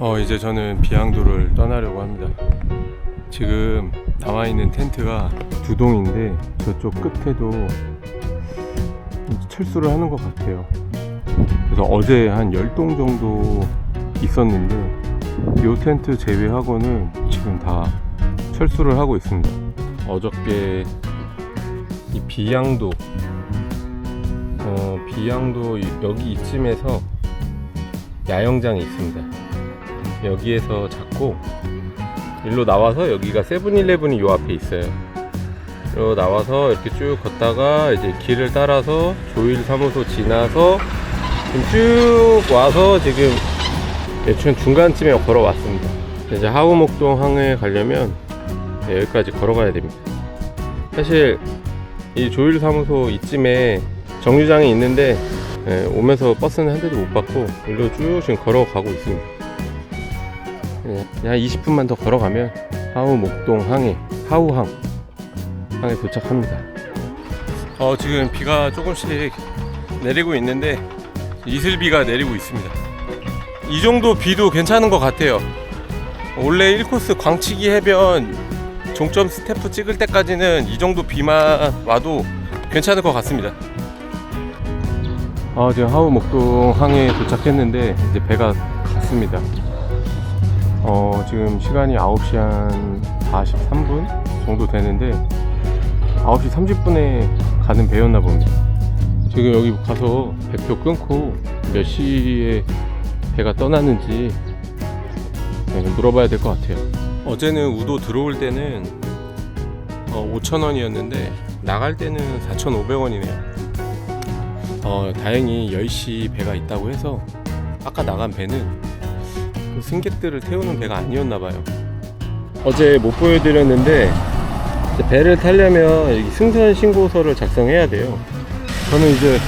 어 이제 저는 비양도를 떠나려고 합니다. 지금 나와 있는 텐트가 두 동인데 저쪽 끝에도 철수를 하는 것 같아요. 그래서 어제 한 10동 정도 있었는데 이 텐트 제외하고는 지금 다 철수를 하고 있습니다. 어저께 이 비양도 어, 비양도 이- 여기 이쯤에서 야영장이 있습니다. 여기에서 잡고 일로 나와서 여기가 세븐일레븐이 요 앞에 있어요. 요 나와서 이렇게 쭉 걷다가 이제 길을 따라서 조일 사무소 지나서 지금 쭉 와서 지금 대충 중간쯤에 걸어 왔습니다. 이제 하우목동 항에 가려면 네, 여기까지 걸어가야 됩니다. 사실 이 조일 사무소 이쯤에 정류장이 있는데 예, 오면서 버스는 한 대도 못 받고 일로 쭉 지금 걸어가고 있습니다. 예, 한 20분만 더 걸어가면 하우 목동 항에 하우항 항에 도착합니다. 어 지금 비가 조금씩 내리고 있는데 이슬비가 내리고 있습니다. 이 정도 비도 괜찮은 것 같아요. 원래 1코스 광치기 해변 종점 스태프 찍을 때까지는 이 정도 비만 와도 괜찮을 것 같습니다. 아, 지금 하우 목동 항에 도착했는데 이제 배가 갔습니다. 어, 지금 시간이 9시 한 43분 정도 되는데 9시 30분에 가는 배였나 봅니다. 지금 여기 가서 배표 끊고 몇 시에 배가 떠나는지 네, 물어봐야 될 것 같아요. 어제는 우도 들어올 때는 어, 5,000원이었는데 나갈 때는 4,500원이네요. 어, 다행히 10시 배가 있다고 해서 아까 나간 배는 그 승객들을 태우는 배가 아니었나 봐요. 어제 못 보여드렸는데 배를 타려면 여기 승선 신고서를 작성해야 돼요. 저는 이제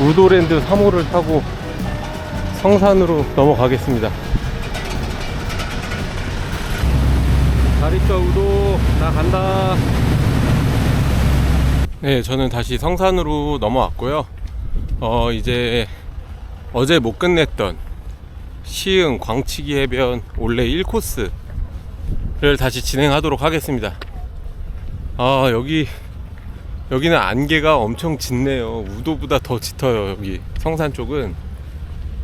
우도랜드 3호를 타고 성산으로 넘어가겠습니다. 잘 있죠 우도 나 간다. 네, 저는 다시 성산으로 넘어왔고요. 어, 이제 어제 못 끝냈던 시흥 광치기 해변 올레 1코스를 다시 진행하도록 하겠습니다. 아, 여기 여기는 안개가 엄청 짙네요. 우도보다 더 짙어요. 여기 성산 쪽은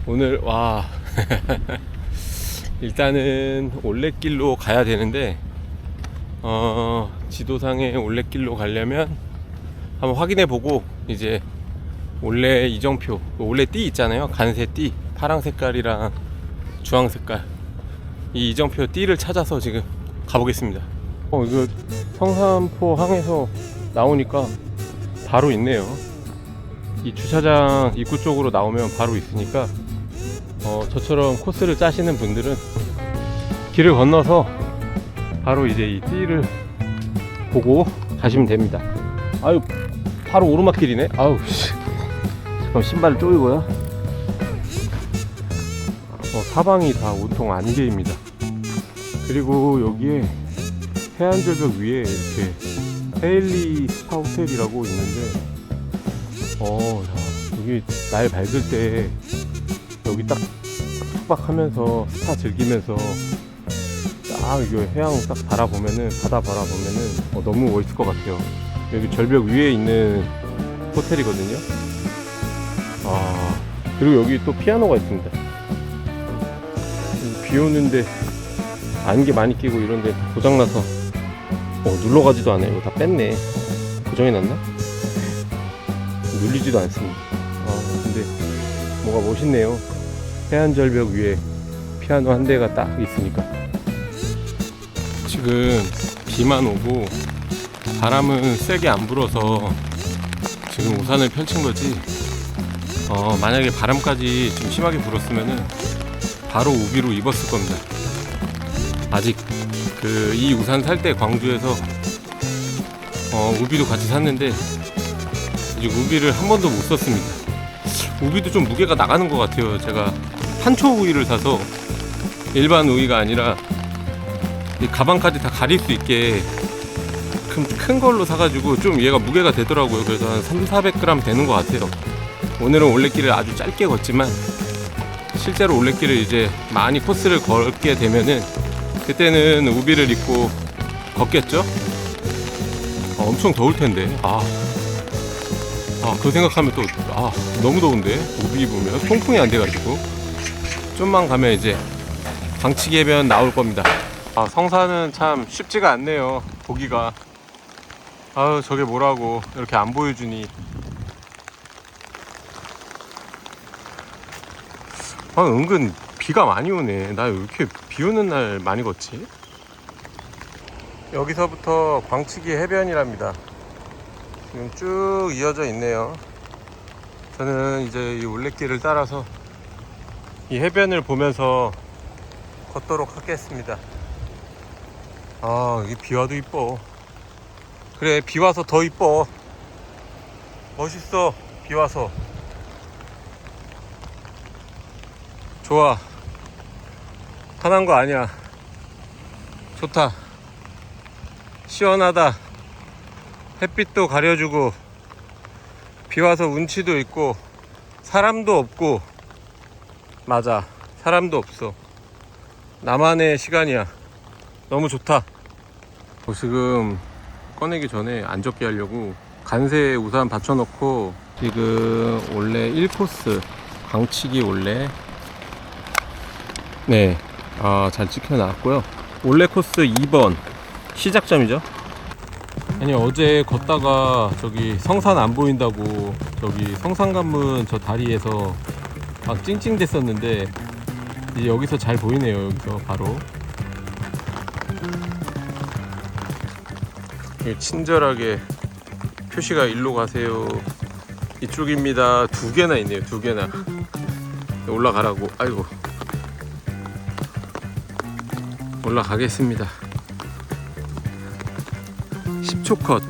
오늘 와 일단은 올레길로 가야 되는데 어, 지도상에 올레길로 가려면 한번 확인해 보고 이제 원래 이정표 원래 띠 있잖아요 간새 띠 파랑 색깔이랑 주황 색깔 이 이정표 띠를 찾아서 지금 가보겠습니다 어 이거 성산포 항에서 나오니까 바로 있네요 이 주차장 입구 쪽으로 나오면 바로 있으니까 어 저처럼 코스를 짜시는 분들은 길을 건너서 바로 이제 이 띠를 보고 가시면 됩니다 아유 바로 오르막길이네. 아우 씨. 잠깐 신발을 쪼이고요. 어, 사방이 다 온통 안개입니다. 그리고 여기에 해안절벽 위에 이렇게 헤일리 스파 호텔이라고 있는데, 어, 야, 여기 날 밝을 때 여기 딱 숙박하면서 스파 즐기면서 딱 이거 해양 딱 바라보면은 바다 바라보면은 어, 너무 멋있을 것 같아요. 여기 절벽 위에 있는 호텔이거든요. 아, 그리고 여기 또 피아노가 있습니다. 비 오는데 안개 많이 끼고 이런데 고장나서 어, 눌러가지도 않아요. 이거 다 뺐네. 고정해놨나? 눌리지도 않습니다. 아, 근데 뭔가 멋있네요. 해안 절벽 위에 피아노 한 대가 딱 있으니까. 지금 비만 오고 바람은 세게 안 불어서 지금 우산을 펼친 거지. 어, 만약에 바람까지 좀 심하게 불었으면은 바로 우비로 입었을 겁니다. 아직 그 이 우산 살 때 광주에서 어, 우비도 같이 샀는데 아직 우비를 한 번도 못 썼습니다. 우비도 좀 무게가 나가는 것 같아요. 제가 한초 우위를 사서 일반 우위가 아니라 이 가방까지 다 가릴 수 있게 큰, 큰 걸로 사가지고 좀 얘가 무게가 되더라고요. 그래서 한 3, 400g 되는 것 같아요. 오늘은 올레길을 아주 짧게 걷지만 실제로 올레길을 이제 많이 코스를 걸게 되면은 그때는 우비를 입고 걷겠죠? 아, 엄청 더울 텐데. 아, 아, 그 생각하면 또, 아, 너무 더운데? 우비 입으면 통풍이 안 돼가지고. 좀만 가면 이제 방치기 해변 나올 겁니다. 아, 성산은 참 쉽지가 않네요. 보기가. 아유, 저게 뭐라고. 이렇게 안 보여주니. 아, 은근 비가 많이 오네. 나 왜 이렇게 비 오는 날 많이 걷지? 여기서부터 광치기 해변이랍니다. 지금 쭉 이어져 있네요. 저는 이제 이 올레길을 따라서 이 해변을 보면서 걷도록 하겠습니다. 아, 이게 비 와도 이뻐. 그래, 비 와서 더 이뻐. 멋있어, 비 와서. 좋아. 화난 거 아니야. 좋다. 시원하다. 햇빛도 가려주고, 비 와서 운치도 있고, 사람도 없고, 맞아. 사람도 없어. 나만의 시간이야. 너무 좋다. 어, 지금 꺼내기 전에 안 적게 하려고 간세에 우산 받쳐놓고 지금 원래 1코스 광치기 원래 네, 아, 잘 찍혀놨고요. 올레 코스 2번 시작점이죠. 아니 어제 걷다가 저기 성산 안 보인다고 저기 성산관문 저 다리에서 막 찡찡댔었는데 이제 여기서 잘 보이네요. 여기서 바로 친절하게 표시가 일로 가세요. 이쪽입니다. 두 개나 있네요. 두 개나 올라가라고. 아이고. 올라가겠습니다. 10초 컷.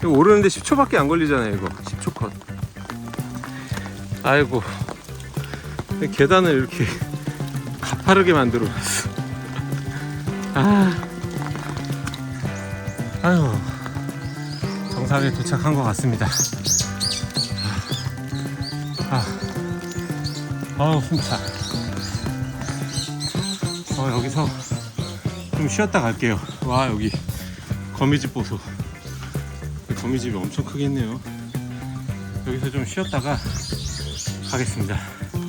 이거 오르는데 10초밖에 안 걸리잖아요, 이거. 10초 컷. 아이고. 계단을 이렇게 가파르게 만들어 놨어. 아. 아유. 정상에 도착한 것 같습니다. 아. 아우, 숨차. 어, 여기서 좀 쉬었다 갈게요. 와 여기 거미집 보소. 거미집이 엄청 크겠네요. 여기서 좀 쉬었다가 가겠습니다.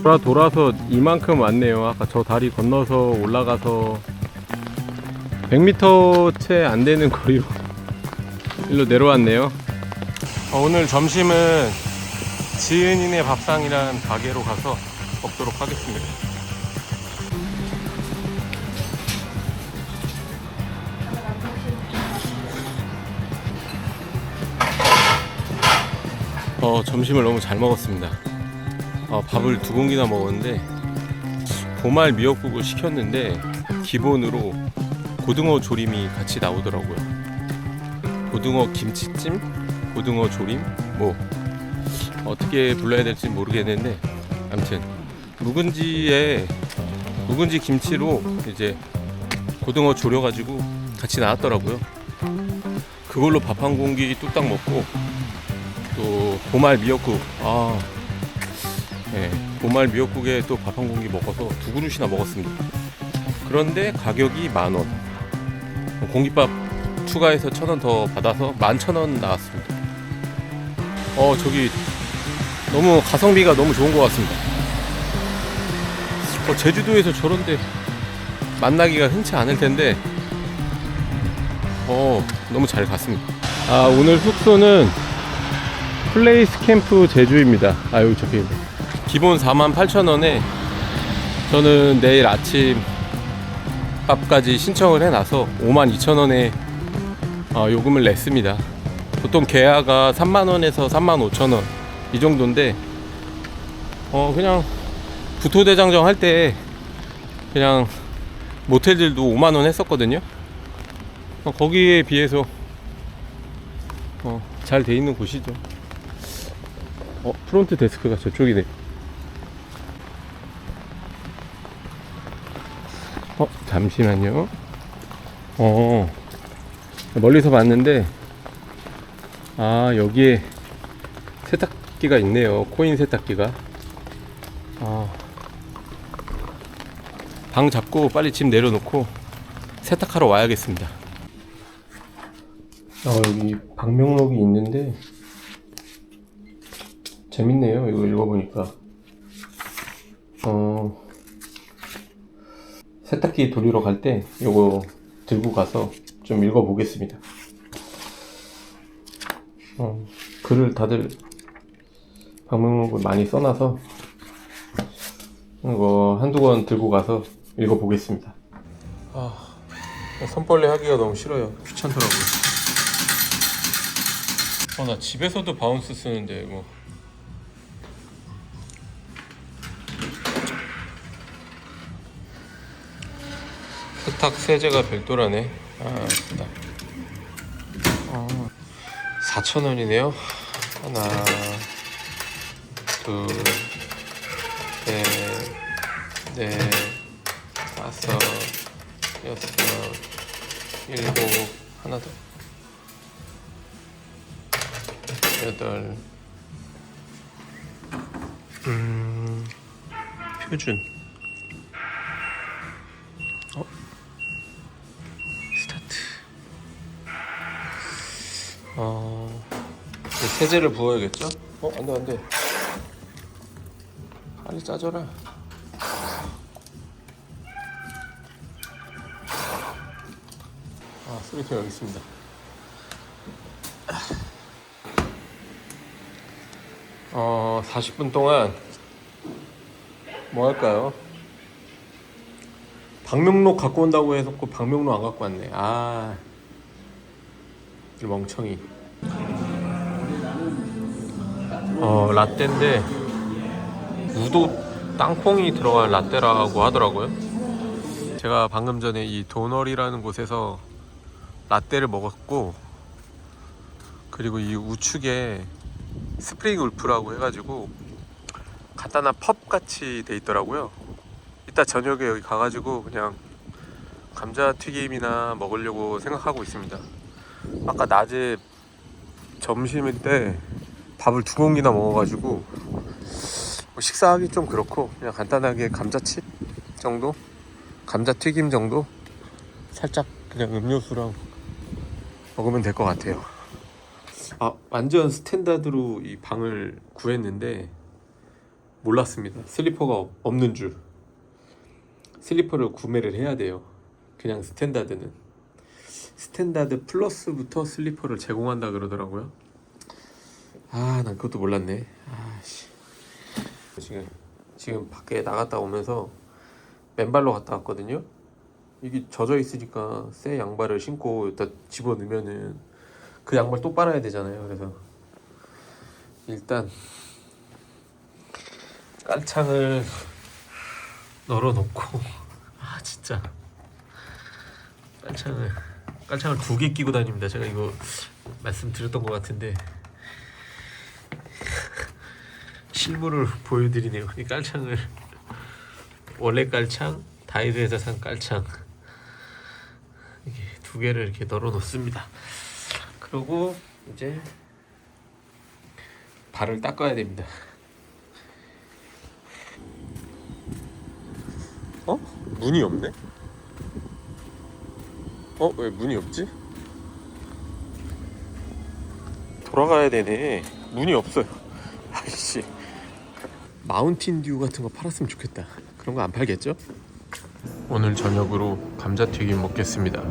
돌아 돌아서 이만큼 왔네요. 아까 저 다리 건너서 올라가서 100m 채 안 되는 거리로 일로 내려왔네요. 어, 오늘 점심은 지은이네 밥상이라는 가게로 가서 먹도록 하겠습니다. 어, 점심을 너무 잘 먹었습니다. 어, 밥을 두 공기나 먹었는데 보말 미역국을 시켰는데 기본으로 고등어 조림이 같이 나오더라고요. 고등어 김치찜, 고등어 조림, 뭐 어떻게 불러야 될지 모르겠는데 아무튼 묵은지에 묵은지 김치로 이제 고등어 졸여가지고 같이 나왔더라고요. 그걸로 밥 한 공기 뚝딱 먹고 또 보말 미역국. 아. 네, 보말 미역국에 또 밥 한 공기 먹어서 두 그릇이나 먹었습니다. 그런데 가격이 만원. 공깃밥 추가해서 천 원 더 받아서 만천 원 나왔습니다. 어 저기 너무 가성비가 너무 좋은 것 같습니다. 어, 제주도에서 저런데 만나기가 흔치 않을 텐데. 어 너무 잘 갔습니다. 아 오늘 숙소는 플레이스 캠프 제주입니다. 아 여기 있네. 기본 48,000원에 저는 내일 아침 밥까지 신청을 해놔서 52,000원에 어, 요금을 냈습니다. 보통 계약가 3만원에서 35,000원 이 정도인데 어 그냥 부토대장정 할 때 그냥 모텔들도 5만원 했었거든요. 어, 거기에 비해서 어, 잘 돼 있는 곳이죠. 어, 프론트 데스크가 저쪽이네. 어, 잠시만요. 어, 멀리서 봤는데, 아, 여기에 세탁기가 있네요. 코인 세탁기가. 아, 방 잡고 빨리 집 내려놓고 세탁하러 와야겠습니다. 어, 여기 방명록이 있는데 재밌네요. 이거 읽어보니까 어 세탁기 돌리러 갈 때 이거 들고 가서 좀 읽어보겠습니다. 어, 글을 다들 방명록을 많이 써놔서 이거 한두 권 들고 가서 읽어보겠습니다. 아, 손벌레 하기가 너무 싫어요. 귀찮더라고요. 어, 나 집에서도 바운스 쓰는데 뭐. 세탁 세제가 별도라네. 아, 좋다. 어, 4,000원이네요. 하나, 둘, 셋, 넷, 다섯, 여섯, 일곱, 하나 더. 여덟, 음, 표준. 어? 어, 이제 세제를 부어야겠죠? 어, 안 돼, 안 돼. 빨리 짜줘라. 아, 쓰리통 여기 있습니다. 어, 40분 동안 뭐 할까요? 방명록 갖고 온다고 해서 꼭 방명록 안 갖고 왔네. 아, 이 멍청이. 어, 라떼인데 우도 땅콩이 들어간 라떼라고 하더라고요. 제가 방금 전에 이 도널이라는 곳에서 라떼를 먹었고 그리고 이 우측에 스프링 울프라고 해가지고 간단한 펍 같이 돼 있더라고요. 이따 저녁에 여기 가가지고 그냥 감자 튀김이나 먹으려고 생각하고 있습니다. 아까 낮에 점심일 때 밥을 두 공기나 먹어가지고 뭐 식사하기 좀 그렇고 그냥 간단하게 감자칩 정도, 감자 튀김 정도 살짝 그냥 음료수랑 먹으면 될 것 같아요. 아 완전 스탠다드로 이 방을 구했는데 몰랐습니다. 슬리퍼가 없- 없는 줄. 슬리퍼를 구매를 해야 돼요. 그냥 스탠다드는 스탠다드 플러스부터 슬리퍼를 제공한다 그러더라고요. 아, 난 그것도 몰랐네. 아 씨. 지금 지금 밖에 나갔다 오면서 맨발로 갔다 왔거든요. 이게 젖어 있으니까 새 양발을 신고 일단 집어 넣으면은 그 양말 또 빨아야 되잖아요. 그래서 일단 깔창을 널어놓고 아 진짜 깔창을 깔창을 두 개 끼고 다닙니다. 제가 이거 말씀드렸던 것 같은데 실물을 보여드리네요. 이 깔창을 원래 깔창 다이드에서 산 깔창 이게 두 개를 이렇게 널어 놓습니다. 그리고 이제 발을 닦아야 됩니다. 어? 문이 없네? 어? 왜 문이 없지? 돌아가야 되네. 문이 없어요. 아이씨. 마운틴 듀 같은 거 팔았으면 좋겠다. 그런 거 안 팔겠죠? 오늘 저녁으로 감자튀김 먹겠습니다.